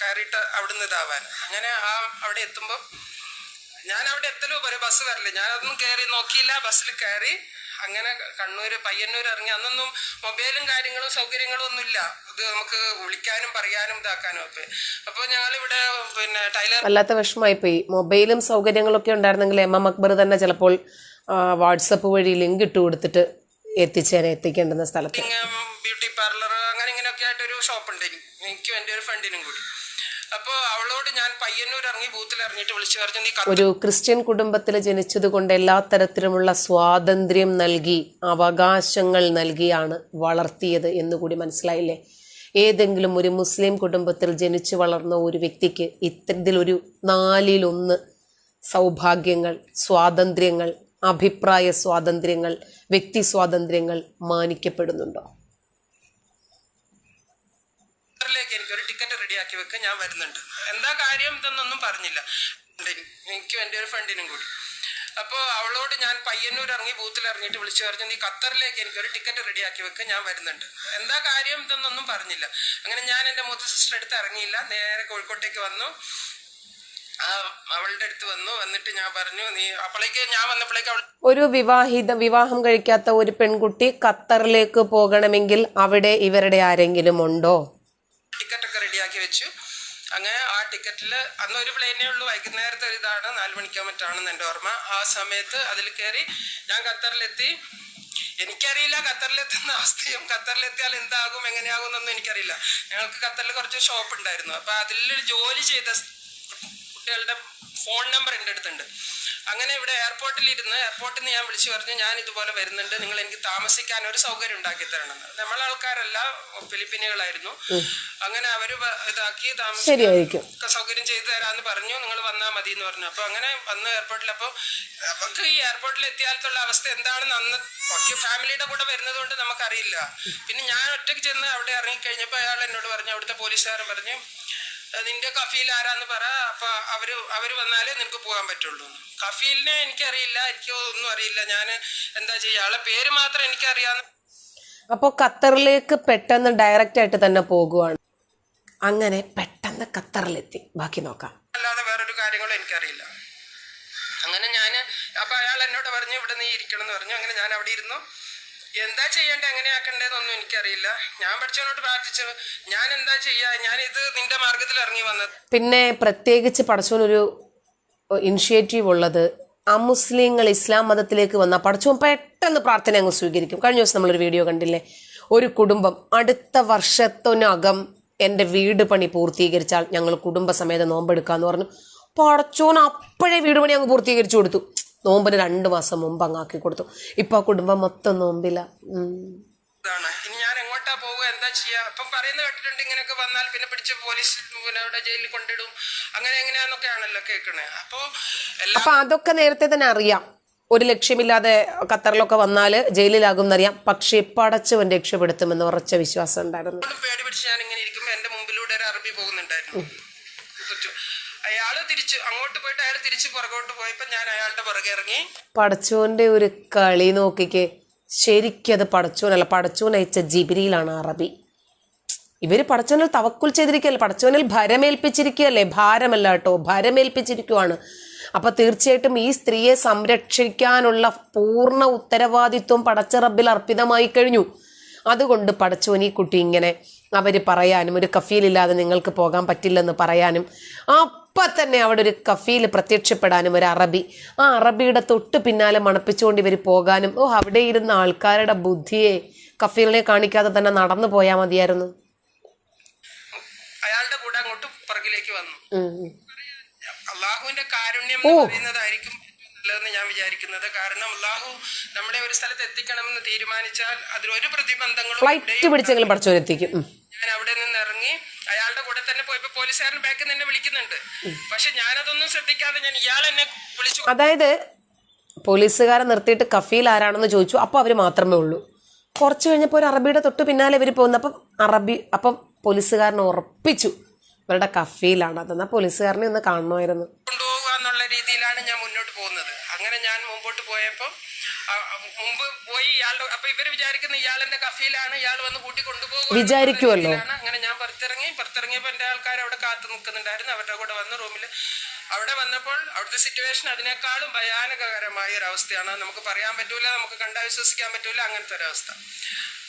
കയറിയിട്ട് അവിടുന്ന് ഇതാവാൻ. അങ്ങനെ ആ അവിടെ എത്തുമ്പോൾ ഞാൻ അവിടെ എത്തലോ പോരെ ബസ് വരില്ല ഞാനതൊന്നും കയറി നോക്കിയില്ല ബസ്സിൽ കയറി അങ്ങനെ കണ്ണൂർ പയ്യന്നൂർ ഇറങ്ങി. അന്നൊന്നും മൊബൈലും കാര്യങ്ങളും സൗകര്യങ്ങളും ഒന്നുമില്ല. ഇത് നമുക്ക് വിളിക്കാനും പറയാനും ഇതാക്കാനും ഒക്കെ. അപ്പോൾ ഞങ്ങളിവിടെ പിന്നെ ടൈലർ വല്ലാത്ത വിഷമമായിപ്പോയി മൊബൈലും സൗകര്യങ്ങളൊക്കെ ഉണ്ടായിരുന്നെങ്കിൽ എം എം അക്ബർ തന്നെ ചിലപ്പോൾ വാട്സപ്പ് വഴി ലിങ്ക് ഇട്ട് കൊടുത്തിട്ട് എത്തിച്ചേനെ എത്തിക്കേണ്ടുന്ന സ്ഥലത്ത്. ബ്യൂട്ടി പാർലർ അങ്ങനെ ഇങ്ങനെയൊക്കെ ആയിട്ടൊരു ഷോപ്പ് ഉണ്ട്. എനിക്ക് എനിക്കും എന്റെ ഒരു ഫ്രണ്ടിനും കൂടി. അപ്പോൾ അവളോട് ഞാൻ പയ്യന്നൂർ ഇറങ്ങി ബൂത്തിൽ ഇറങ്ങിയിട്ട് വിളിച്ചു പറഞ്ഞു നീ ഒരു ക്രിസ്ത്യൻ കുടുംബത്തിൽ ജനിച്ചതുകൊണ്ട് എല്ലാ തരത്തിലുമുള്ള സ്വാതന്ത്ര്യം നൽകി അവകാശങ്ങൾ നൽകിയാണ് വളർത്തിയത് എന്നുകൂടി മനസ്സിലായില്ലേ? ഏതെങ്കിലും ഒരു മുസ്ലിം കുടുംബത്തിൽ ജനിച്ചു വളർന്ന ഒരു വ്യക്തിക്ക് ഇത്തരത്തിലൊരു നാലിലൊന്ന് സൗഭാഗ്യങ്ങൾ സ്വാതന്ത്ര്യങ്ങൾ അഭിപ്രായ സ്വാതന്ത്ര്യങ്ങൾ വ്യക്തി സ്വാതന്ത്ര്യങ്ങൾ മാനിക്കപ്പെടുന്നുണ്ടോ? റെഡിയാക്കി വെക്ക ഞാൻ വരുന്നുണ്ട്. എന്താ കാര്യം ഇതെന്നൊന്നും പറഞ്ഞില്ല. എനിക്കും എന്റെ ഒരു ഫ്രണ്ടിനും കൂടി. അപ്പോൾ അവളോട് ഞാൻ പയ്യന്നൂർ ഇറങ്ങി ബൂത്തിൽ ഇറങ്ങിയിട്ട് വിളിച്ചു പറഞ്ഞു നീ ഖത്തറിലേക്ക് എനിക്കൊരു ടിക്കറ്റ് റെഡിയാക്കി വെക്ക ഞാൻ വരുന്നുണ്ട്. എന്താ കാര്യം ഇതെന്നൊന്നും പറഞ്ഞില്ല. അങ്ങനെ ഞാൻ എന്റെ മൂത്ത സിസ്റ്റർ അടുത്ത് ഇറങ്ങിയില്ല. നേരെ കോഴിക്കോട്ടേക്ക് വന്നു. അവളുടെ അടുത്ത് വന്നു. വന്നിട്ട് ഞാൻ പറഞ്ഞു നീ അപ്പോഴേക്ക് ഞാൻ വന്നപ്പോഴേക്ക് അവൾ ഒരു വിവാഹിത വിവാഹം കഴിക്കാത്ത ഒരു പെൺകുട്ടി ഖത്തറിലേക്ക് പോകണമെങ്കിൽ അവിടെ ഇവരുടെ ആരെങ്കിലും ഉണ്ടോ? റെഡിയാക്കി വെച്ചു. അങ്ങനെ ആ ടിക്കറ്റിൽ അന്ന് ഒരു പ്ലെയിനേ ഉള്ളൂ. വൈകുന്നേരത്തെ ഒരു ഇതാണ്. നാല് മണിക്കോ മറ്റാണെന്ന് എന്റെ ഓർമ്മ. ആ സമയത്ത് അതിൽ കയറി ഞാൻ ഖത്തറിലെത്തി. എനിക്കറിയില്ല ഖത്തറിലെത്തുന്ന അവസ്ഥയും ഖത്തറിലെത്തിയാൽ എന്താകും എങ്ങനെയാകും എന്നൊന്നും എനിക്കറിയില്ല. ഞങ്ങൾക്ക് ഖത്തറിൽ കുറച്ച് ഷോപ്പ് ഉണ്ടായിരുന്നു. അപ്പോൾ അതിൽ ജോലി ചെയ്ത കുട്ടികളുടെ ഫോൺ നമ്പർ എന്റെ അടുത്തുണ്ട്. അങ്ങനെ ഇവിടെ എയർപോർട്ടിൽ ഇരുന്ന് എയർപോർട്ടിൽ നിന്ന് ഞാൻ വിളിച്ചു പറഞ്ഞു ഞാൻ ഇതുപോലെ വരുന്നുണ്ട്. നിങ്ങൾ എനിക്ക് താമസിക്കാൻ ഒരു സൗകര്യം ഉണ്ടാക്കി തരണം. എന്ന്. നമ്മളെ ആൾക്കാരല്ല ഫിലിപ്പീനുകളായിരുന്നു. അങ്ങനെ അവർ ഇതാക്കി ശരിയായിരിക്കും. സൗകര്യം ചെയ്തു തരാന്ന് പറഞ്ഞു. നിങ്ങൾ വന്നാൽ മതി എന്ന് പറഞ്ഞു. അപ്പൊ അങ്ങനെ വന്ന് എയർപോർട്ടിൽ അപ്പോൾ നമുക്ക് ഈ എയർപോർട്ടിൽ എത്തിയാലത്തുള്ള അവസ്ഥ എന്താണെന്ന് അന്ന് ഒക്കെ ഫാമിലിയുടെ കൂടെ വരുന്നത് കൊണ്ട് നമുക്കറിയില്ല പിന്നെ ഞാൻ ഒറ്റയ്ക്ക് ചെന്ന് അവിടെ ഇറങ്ങിക്കഴിഞ്ഞപ്പോൾ അയാൾ എന്നോട് പറഞ്ഞു അവിടുത്തെ പോലീസുകാരൻ പറഞ്ഞു "ഏഹ് നിന്റെ കഫീൽ ആരാന്ന് പറ. അപ്പൊ അവർ അവർ വന്നാലേ നിനക്ക് പോകാൻ പറ്റുള്ളൂ എന്ന്." കഫീലിനെ എനിക്കറിയില്ല എനിക്ക് ഒന്നും അറിയില്ല. ഞാൻ എന്താ ചെയ്യുക ആളെ പേര് മാത്രം എനിക്കറിയാന്ന് അപ്പോൾ ഖത്തറിലേക്ക് പെട്ടെന്ന് ഡയറക്റ്റ് ആയിട്ട് തന്നെ പോകുവാണ്. അങ്ങനെ പെട്ടെന്ന് ഖത്തറിലെത്തി. ബാക്കി നോക്കാം. അല്ലാതെ വേറൊരു കാര്യങ്ങളും എനിക്കറിയില്ല. അങ്ങനെ ഞാൻ അപ്പൊ അയാൾ എന്നോട് പറഞ്ഞു ഇവിടെ നീ ഇരിക്കണം എന്ന് പറഞ്ഞു. അങ്ങനെ ഞാൻ അവിടെ ഇരുന്നു. എന്താ ചെയ്യേണ്ട? എങ്ങനെ ആക്കണ്ടേന്നൊന്നും എനിക്കറിയില്ല. ഞാൻ പഠിച്ചവനോട് പ്രാർത്ഥിച്ചു. ഞാൻ എന്താ ചെയ്യാ? ഞാൻ ഇത് നിന്റെ മാർഗത്തിൽ ഇറങ്ങി വന്നത്. പിന്നെ പ്രത്യേകിച്ച് പടച്ചോനൊരു ഇനിഷ്യേറ്റീവ് ഉള്ളത്. അമുസ്ലിങ്ങൾ ഇസ്ലാം മതത്തിലേക്ക് വന്ന പടച്ചോൻ പെട്ടെന്ന് പ്രാർത്ഥന അങ്ങ് സ്വീകരിക്കും. കഴിഞ്ഞ ദിവസം നമ്മളൊരു വീഡിയോ കണ്ടില്ലേ? ഒരു കുടുംബം അടുത്ത വർഷത്തിനകം എന്റെ വീട് പണി പൂർത്തീകരിച്ചാൽ ഞങ്ങൾ കുടുംബസമേതം നോമ്പെടുക്കാന്ന് പറഞ്ഞു. പടച്ചോൻ അപ്പോഴേ വീട് പണി അങ്ങ് പൂർത്തീകരിച്ചു കൊടുത്തു. നോമ്പിന് രണ്ട് മാസം മുമ്പ് അങ്ങാക്കി കൊടുത്തു. ഇപ്പൊ ആ കുടുംബം മൊത്തം നോമ്പില്ല ഇനി ഞാൻ എങ്ങോട്ടാ പോവുക? എന്താ ചെയ്യാ? അപ്പം കേട്ടിട്ടുണ്ട് ഇങ്ങനെയൊക്കെ വന്നാൽ പിന്നെ പിടിച്ച് പോലീസ് പിന്നെ അവിടെ ജയിലിൽ കൊണ്ടിടും. അങ്ങനെ കേൾക്കണേ. അപ്പോ അപ്പൊ അതൊക്കെ നേരത്തെ തന്നെ അറിയാം. ഒരു ലക്ഷ്യമില്ലാതെ ഖത്തറിലൊക്കെ വന്നാൽ ജയിലിലാകും എന്നറിയാം. പക്ഷേ പടച്ചവൻ രക്ഷപ്പെടുത്തുമെന്ന് ഉറച്ച വിശ്വാസം ഉണ്ടായിരുന്നു. പേടി പിടിച്ച് ഞാൻ ഇങ്ങനെ ഇരിക്കുമ്പോ എന്റെ മുമ്പിലൂടെ ഒരു അറബി പോകുന്നുണ്ടായിരുന്നു. അയാൾ തിരിച്ചു അങ്ങോട്ട് പോയിട്ട് അയാൾ തിരിച്ച് പുറകോട്ട് പോയപ്പോ ഞാൻ അയാളുടെ പുറകെ ഇറങ്ങി. പടച്ചോന്റെ ഒരു കളി നോക്കിക്കേ. ശരിക്കത് പടച്ചോനല്ല. പടച്ചോൻ അയച്ച ജിബിരിയിലാണ് അറബി. ഇവർ പടച്ചോനിൽ തവക്കുൽ ചെയ്തിരിക്കുകയല്ലേ? പടച്ചോനിൽ ഭരമേൽപ്പിച്ചിരിക്കുകയല്ലേ? ഭാരമല്ല കേട്ടോ. ഭരമേൽപ്പിച്ചിരിക്കുവാണ്. അപ്പൊ തീർച്ചയായിട്ടും ഈ സ്ത്രീയെ സംരക്ഷിക്കാനുള്ള പൂർണ ഉത്തരവാദിത്വം പടച്ച റബ്ബിൽ അർപ്പിതമായി കഴിഞ്ഞു. അതുകൊണ്ട് പടച്ചോൻ ഈ കുട്ടി ഇങ്ങനെ അവർ പറയാനും ഒരു കഫീലില്ലാതെ നിങ്ങൾക്ക് പോകാൻ പറ്റില്ലെന്ന് പറയാനും അപ്പം തന്നെ അവിടെ ഒരു കഫീൽ പ്രത്യക്ഷപ്പെടാനും ഒരു അറബി. ആ അറബിയുടെ തൊട്ട് പിന്നാലെ മണപ്പിച്ചുകൊണ്ട് ഇവർ പോകാനും ഓ അവിടെ ഇരുന്ന ആൾക്കാരുടെ ബുദ്ധിയെ കഫീലിനെ കാണിക്കാതെ തന്നെ നടന്നു പോയാൽ മതിയായിരുന്നു. അയാളുടെ കൂടെ അങ്ങോട്ട് പുറകിലേക്ക് വന്നു. അള്ളാഹുവിന്റെ കാരുണ്യം പറയുന്നതായിരിക്കും നല്ലതെന്ന് ഞാൻ വിചാരിക്കുന്നത്. കാരണം അള്ളാഹു നമ്മളെ ഒരു സ്ഥലത്ത് എത്തിക്കണമെന്ന് തീരുമാനിച്ചാൽ അതിലൊരു പ്രതിബന്ധങ്ങളും ഫ്ലൈറ്റ് പിടിച്ചെങ്കിലും പടച്ചോനെത്തിക്കും ഉം. ഞാൻ അവിടെ നിന്ന് ഇറങ്ങി അയാളുടെ കൂടെ തന്നെ പോയപ്പോ പോലീസുകാരൻ ബാക്കിൽ നിന്ന് എന്നെ വിളിക്കുന്നുണ്ട്. പക്ഷെ ഞാനതൊന്നും ശ്രദ്ധിക്കാതെ ഞാൻ ഇയാൾ എന്നെ വിളിച്ചു. അതായത് പോലീസുകാരെ നിർത്തിയിട്ട് കഫീൽ ആരാണെന്ന് ചോദിച്ചു. അപ്പോൾ അവർ മാത്രമേ ഉള്ളൂ. കുറച്ച് കഴിഞ്ഞപ്പോൾ ഒരു അറബിയുടെ തൊട്ട് പിന്നാലെ ഇവർ പോകുന്നു. അപ്പം അറബി അപ്പം പോലീസുകാരനെ ഉറപ്പിച്ചു. ഇവരുടെ കഫീലാണ് അതെന്നാ പോലീസുകാരനെ ഒന്ന് കാണണമായിരുന്നു കൊണ്ടുപോകുക എന്നുള്ള രീതിയിലാണ് ഞാൻ മുന്നോട്ട് പോകുന്നത്. അങ്ങനെ ഞാൻ മുമ്പോട്ട് പോയപ്പോൾ മുമ്പ് പോയി ഇയാളുടെ അപ്പൊ ഇവർ വിചാരിക്കുന്ന ഇയാളെന്റെ കഫീലാണ് ഇയാൾ വന്ന് കൂട്ടി കൊണ്ടുപോകും വിചാരിക്കുമല്ലോ. അങ്ങനെ ഞാൻ പുറത്തിറങ്ങി പുറത്തിറങ്ങിയപ്പോ എന്റെ ആൾക്കാർ അവിടെ കാത്തു നിൽക്കുന്നുണ്ടായിരുന്നു. അവരുടെ കൂടെ വന്ന് റൂമിൽ അവിടെ വന്നപ്പോൾ അവിടുത്തെ സിറ്റുവേഷൻ അതിനേക്കാളും ഭയാനകരമായ ഒരു അവസ്ഥയാണ്. നമുക്ക് പറയാൻ പറ്റൂല നമുക്ക് കണ്ടാ വിശ്വസിക്കാൻ പറ്റൂല അങ്ങനത്തെ ഒരവസ്ഥ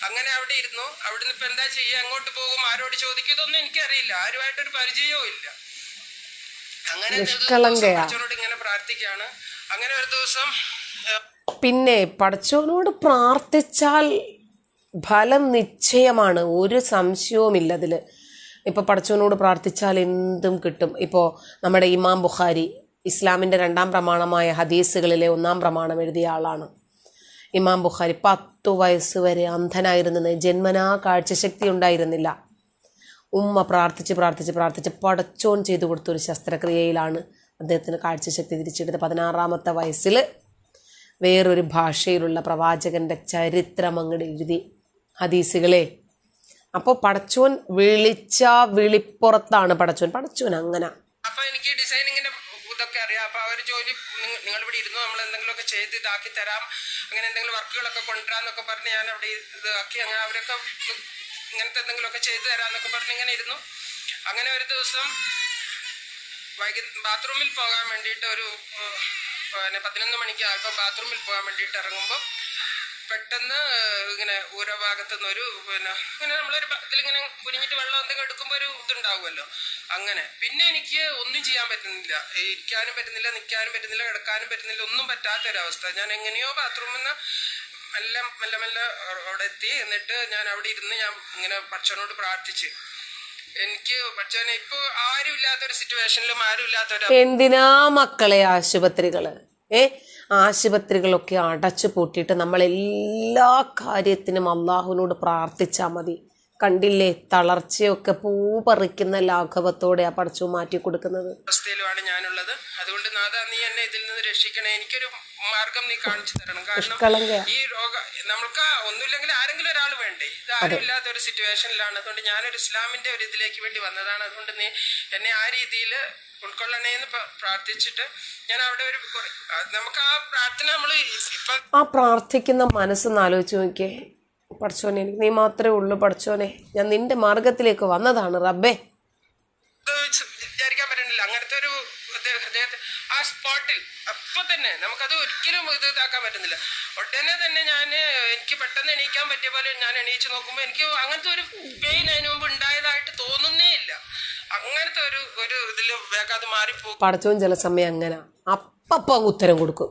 അങ്ങനെ അവിടെ ഇരുന്നു. അവിടുന്ന് ഇപ്പൊ എന്താ ചെയ്യുക? എങ്ങോട്ട് പോകും? ആരോട് ചോദിക്കും? ഇതൊന്നും എനിക്കറിയില്ല. ആരുമായിട്ടൊരു പരിചയവും ഇല്ല. അങ്ങനെ ഇങ്ങനെ പ്രാർത്ഥിക്കുകയാണ്. അങ്ങനെ ഒരു ദിവസം പിന്നെ പഠിച്ചവനോട് പ്രാർത്ഥിച്ചാൽ ഫലം നിശ്ചയമാണ്. ഒരു സംശയവുമില്ല അതിൽ ഇപ്പോൾ പഠിച്ചവനോട് പ്രാർത്ഥിച്ചാൽ എന്തും കിട്ടും. ഇപ്പോൾ നമ്മുടെ ഇമാം ബുഖാരി ഇസ്ലാമിന്റെ രണ്ടാം പ്രമാണമായ ഹദീസുകളിലെ ഒന്നാം പ്രമാണം എഴുതിയ ആളാണ്. ഇമാം ബുഖാരി പത്തു വയസ്സ് വരെ അന്ധനായിരുന്നത് ജന്മനാ കാഴ്ചശക്തി ഉണ്ടായിരുന്നില്ല. ഉമ്മ പ്രാർത്ഥിച്ച് പ്രാർത്ഥിച്ച് പ്രാർത്ഥിച്ച് പടച്ചോൺ ചെയ്തു കൊടുത്ത ഒരു ശസ്ത്രക്രിയയിലാണ് അദ്ദേഹത്തിന് കാഴ്ചശക്തി തിരിച്ചെടുത്ത് പതിനാറാമത്തെ വയസ്സിൽ വേറൊരു ഭാഷയിലുള്ള പ്രവാചകന്റെ ചരിത്രം അങ്ങോട്ട് എഴുതി. ഹദീസുകളെ അപ്പോൾ പടച്ചോൻ വിളിച്ച വിളിപ്പുറത്താണ് പടച്ചോൻ. പടച്ചോൻ അങ്ങനെ. എനിക്ക് ഇതൊക്കെ ജോലി നിങ്ങൾ ഇവിടെ നമ്മൾ തരാം. അങ്ങനെ എന്തെങ്കിലും വർക്കുകളൊക്കെ ഞാൻ അവിടെ അങ്ങനെ അവരൊക്കെ ഇങ്ങനത്തെ ചെയ്തു ഇരുന്നു. അങ്ങനെ ഒരു ദിവസം ബാത്റൂമിൽ പോകാൻ വേണ്ടിയിട്ട് ഒരു പിന്നെ പതിനൊന്ന് മണിക്ക് ആയപ്പോൾ ബാത്റൂമിൽ പോകാൻ വേണ്ടിയിട്ട് ഇറങ്ങുമ്പോൾ പെട്ടെന്ന് ഇങ്ങനെ ഓരോ ഭാഗത്തു നിന്നൊരു പിന്നെ പിന്നെ നമ്മളൊരു ഇതിലിങ്ങനെ കുനിഞ്ഞിട്ട് വെള്ളം എന്തെങ്കിലും എടുക്കുമ്പോൾ ഒരു ഇതുണ്ടാവുമല്ലോ. അങ്ങനെ. പിന്നെ എനിക്ക് ഒന്നും ചെയ്യാൻ പറ്റുന്നില്ല. ഇരിക്കാനും പറ്റുന്നില്ല നിൽക്കാനും പറ്റുന്നില്ല കിടക്കാനും പറ്റുന്നില്ല ഒന്നും പറ്റാത്തൊരവസ്ഥ. ഞാൻ എങ്ങനെയോ ബാത്റൂമിൽ നിന്ന് മെല്ലെ മെല്ലെ മെല്ലെ അവിടെ എത്തി. എന്നിട്ട് ഞാൻ അവിടെ ഇരുന്ന് ഞാൻ ഇങ്ങനെ ഭക്ഷണോട് പ്രാർത്ഥിച്ച്. എനിക്ക് ആരും ഇല്ലാത്തൊരു സിറ്റുവേഷനിലും ആരും ഇല്ലാത്തൊരു എന്തിനാ മക്കളെ ആശുപത്രികൾ? ഏ? ആശുപത്രികളൊക്കെ അടച്ചു പൂട്ടിയിട്ട് നമ്മൾ എല്ലാ കാര്യത്തിനും അള്ളാഹുവിനോട് പ്രാർത്ഥിച്ചാൽ മതി. കണ്ടില്ലേ? തളർച്ചയൊക്കെ പൂ പറിക്കുന്ന ലാഘവത്തോടെ ആ പടച്ചു മാറ്റി കൊടുക്കുന്നത്. അവസ്ഥയിലുമാണ് ഞാനുള്ളത്. അതുകൊണ്ട് നാഥ നീ എന്നെ ഇതിൽ നിന്ന് രക്ഷിക്കണേ. എനിക്കൊരു മാർഗം നീ കാണിച്ചു തരണം. കാരണം ഈ രോഗ നമുക്ക് ഒന്നുമില്ലെങ്കിൽ ആരെങ്കിലും ഒരാൾ വേണ്ടേ? ഇത് ഒരു സിറ്റുവേഷനിലാണ് അതുകൊണ്ട് ഞാനൊരു ഇസ്ലാമിന്റെ ഒരു ഇതിലേക്ക് വേണ്ടി വന്നതാണ്. അതുകൊണ്ട് നീ എന്നെ ആ രീതിയിൽ പ്രാർത്ഥിച്ചിട്ട് ഞാൻ അവിടെ ഒരു നമുക്ക് ആ പ്രാർത്ഥന നമ്മൾ ആ പ്രാർത്ഥിക്കുന്ന മനസ്സൊന്ന് ആലോചിച്ച് നോക്കിയേ. പഠിച്ചോനെ എനിക്ക് നീ മാത്രമേ ഉള്ളൂ പഠിച്ചോനെ. ഞാൻ നിന്റെ മാർഗത്തിലേക്ക് വന്നതാണ് റബ്ബേ. വിചാരിക്കാൻ പറ്റുന്നില്ല അങ്ങനത്തെ ഒരു അദ്ദേഹത്തെ ആ സ്പോട്ടിൽ അപ്പൊ തന്നെ നമുക്കത് ഒരിക്കലും ഇത് ഇതാക്കാൻ പറ്റുന്നില്ല. ഉടനെ തന്നെ ഞാൻ എനിക്ക് പെട്ടെന്ന് എണീക്കാൻ പറ്റിയ പോലെ ഞാൻ എണീച്ച് നോക്കുമ്പോൾ എനിക്ക് അങ്ങനത്തെ ഒരു പെയിൻ അതിന് മുമ്പ് ഉണ്ടായതായിട്ട് തോന്നുന്നേ ഇല്ല. അങ്ങനത്തെ ഒരു ഒരു ഇതിൽ വേഗം പടച്ചോൻ ചില സമയം അങ്ങനെ. അപ്പപ്പ അങ്ങ് ഉത്തരം കൊടുക്കും.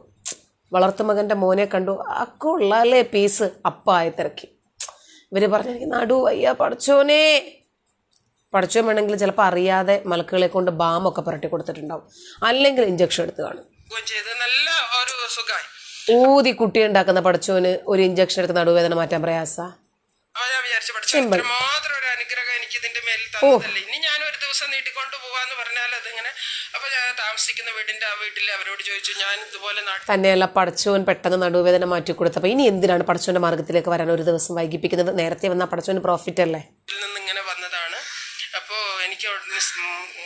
വളർത്തു മകന്റെ മോനെ കണ്ടു. അക്കുള്ള അല്ലേ പീസ് അപ്പായി തിരക്കി. ഇവർ പറഞ്ഞു എനിക്ക് നടു വയ്യ പഠിച്ചോനെ പഠിച്ചോ വേണമെങ്കിൽ ചിലപ്പോൾ അറിയാതെ മലക്കുകളെ കൊണ്ട് ബാമൊക്കെ പുരട്ടി കൊടുത്തിട്ടുണ്ടാവും. അല്ലെങ്കിൽ ഇഞ്ചക്ഷൻ എടുത്ത് കാണും. ഊതി കുട്ടി ഉണ്ടാക്കുന്ന പഠിച്ചോന് ഒരു ഇഞ്ചക്ഷൻ എടുത്ത് നടുവേദന മാറ്റാൻ പ്രയാസ? ഓ ഇനി ഞാൻ ഒരു ദിവസം നീട്ടിക്കൊണ്ട് പോവാന്ന് പറഞ്ഞാൽ അതിങ്ങനെ അപ്പൊ ഞാൻ താമസിക്കുന്ന വീടിന്റെ ആ വീട്ടിൽ അവരോട് ചോദിച്ചു ഞാൻ ഇതുപോലെ തന്നെയല്ല പടച്ചോൻ പെട്ടെന്ന് നടുവേദന മാറ്റി കൊടുത്തപ്പോൾ ഇനി എന്തിനാണ് പടച്ചോന്റെ മാർഗത്തിലേക്ക് വരാൻ ഒരു ദിവസം വൈകിപ്പിക്കുന്നത്? നേരത്തെ വന്ന പടച്ചോന് പ്രോഫിറ്റ് അല്ലേ? നിന്ന് ഇങ്ങനെ വന്നതാണ്. അപ്പോൾ എനിക്ക്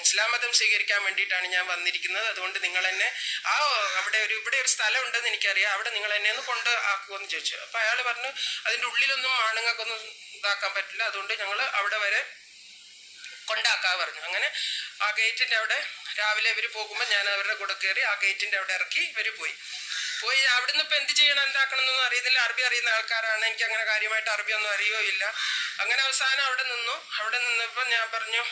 ഇസ്ലാം മതം സ്വീകരിക്കാൻ വേണ്ടിയിട്ടാണ് ഞാൻ വന്നിരിക്കുന്നത്. അതുകൊണ്ട് നിങ്ങൾ എന്നെ ആ അവിടെ ഒരു ഇവിടെ ഒരു സ്ഥലം ഉണ്ടെന്ന് എനിക്കറിയാം. അവിടെ നിങ്ങൾ എന്നെ ഒന്ന് കൊണ്ട് ആക്കുമെന്ന് ചോദിച്ചു. അപ്പോൾ അയാൾ പറഞ്ഞു അതിന്റെ ഉള്ളിലൊന്നും ആണുങ്ങൾക്കൊന്നും ഇതാക്കാൻ പറ്റില്ല. അതുകൊണ്ട് ഞങ്ങൾ അവിടെ വരെ കൊണ്ടാക്കാ പറഞ്ഞു. അങ്ങനെ ആ ഗേറ്റിന്റെ അവിടെ രാവിലെ ഇവർ പോകുമ്പോൾ ഞാൻ അവരുടെ കൂടെ കയറി ആ ഗേറ്റിന്റെ അവിടെ ഇറക്കി ഇവർ പോയി. പോയി അവിടുന്ന് ഇപ്പൊ എന്ത് ചെയ്യണം എന്താക്കണം എന്നൊന്നും അറിയുന്നില്ല അറബി അറിയുന്ന ആൾക്കാരാണ്. എനിക്ക് അങ്ങനെ കാര്യമായിട്ട് അറബി ഒന്നും അറിയോ ഇല്ല. അങ്ങനെ അവസാനം അവിടെ നിന്നു. അവിടെ നിന്നപ്പോൾ ഞാൻ പറഞ്ഞു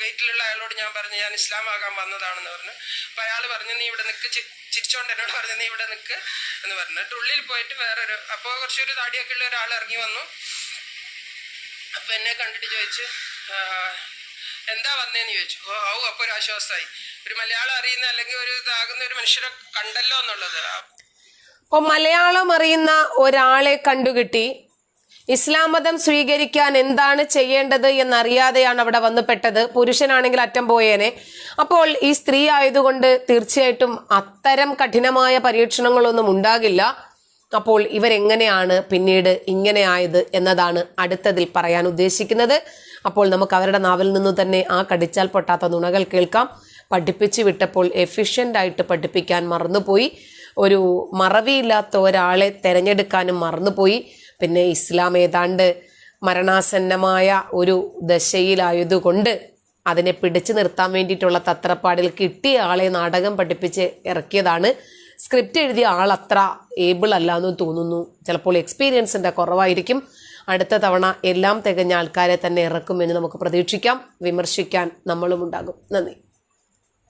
ഗേറ്റിലുള്ള അയാളോട് ഞാൻ പറഞ്ഞു ഞാൻ ഇസ്ലാം ആകാൻ വന്നതാണെന്ന് പറഞ്ഞു. അപ്പൊ അയാൾ പറഞ്ഞു നീ ഇവിടെ നിൽക്ക് ചിരിച്ചോണ്ട് എന്നോട് പറഞ്ഞു നീ ഇവിടെ നിൽക്ക് എന്ന് പറഞ്ഞു. ഉള്ളിൽ പോയിട്ട് വേറൊരു അപ്പോൾ കുറച്ചൊരു താടിയൊക്കെ ഉള്ള ഒരാൾ ഇറങ്ങി വന്നു. അപ്പൊ എന്നെ കണ്ടിട്ട് ചോദിച്ചു "ആ, എന്താ വന്നേന്ന് ചോദിച്ചു. ഓ ഔ അപ്പൊ ഒരു ആശ്വാസമായി ഒരു മലയാളം അറിയുന്ന അല്ലെങ്കിൽ ഒരു ഇതാകുന്ന ഒരു മനുഷ്യരെ കണ്ടല്ലോ എന്നുള്ളത്. അപ്പൊ മലയാളം അറിയുന്ന ഒരാളെ കണ്ടുകിട്ടി. ഇസ്ലാം മതം സ്വീകരിക്കാൻ എന്താണ് ചെയ്യേണ്ടത് എന്നറിയാതെയാണ് അവിടെ വന്നു പെട്ടത് പുരുഷനാണെങ്കിൽ അറ്റം പോയേനെ. അപ്പോൾ ഈ സ്ത്രീ ആയതുകൊണ്ട് തീർച്ചയായിട്ടും അത്തരം കഠിനമായ പരീക്ഷണങ്ങളൊന്നും ഉണ്ടാകില്ല. അപ്പോൾ ഇവരെങ്ങനെയാണ് പിന്നീട് ഇങ്ങനെ ആയത് എന്നതാണ് അടുത്തതിൽ പറയാൻ ഉദ്ദേശിക്കുന്നത്. അപ്പോൾ നമുക്ക് അവരുടെ നാവിൽ നിന്ന് തന്നെ ആ കടിച്ചാൽ പൊട്ടാത്ത നുണകൾ കേൾക്കാം. പഠിപ്പിച്ചു വിട്ടപ്പോൾ എഫിഷ്യന്റ് ആയിട്ട് പഠിപ്പിക്കാൻ മറന്നുപോയി. ഒരു മറവിയില്ലാത്ത ഒരാളെ തിരഞ്ഞെടുക്കാനും മറന്നുപോയി. പിന്നെ ഇസ്ലാം ഏതാണ്ട് മരണാസന്നമായ ഒരു ദശയിലായതുകൊണ്ട് അതിനെ പിടിച്ചു നിർത്താൻ വേണ്ടിയിട്ടുള്ള തത്രപ്പാടിൽ കിട്ടിയ ആളെ നാടകം പഠിപ്പിച്ച് ഇറക്കിയതാണ്. സ്ക്രിപ്റ്റ് എഴുതിയ ആൾ അത്ര ഏബിൾ അല്ല എന്ന് തോന്നുന്നു. ചിലപ്പോൾ എക്സ്പീരിയൻസിന്റെ കുറവായിരിക്കും. അടുത്ത തവണ എല്ലാം തികഞ്ഞ ആൾക്കാരെ തന്നെ ഇറക്കുമെന്ന് നമുക്ക് പ്രതീക്ഷിക്കാം. വിമർശിക്കാൻ നമ്മളും ഉണ്ടാകും നന്ദി.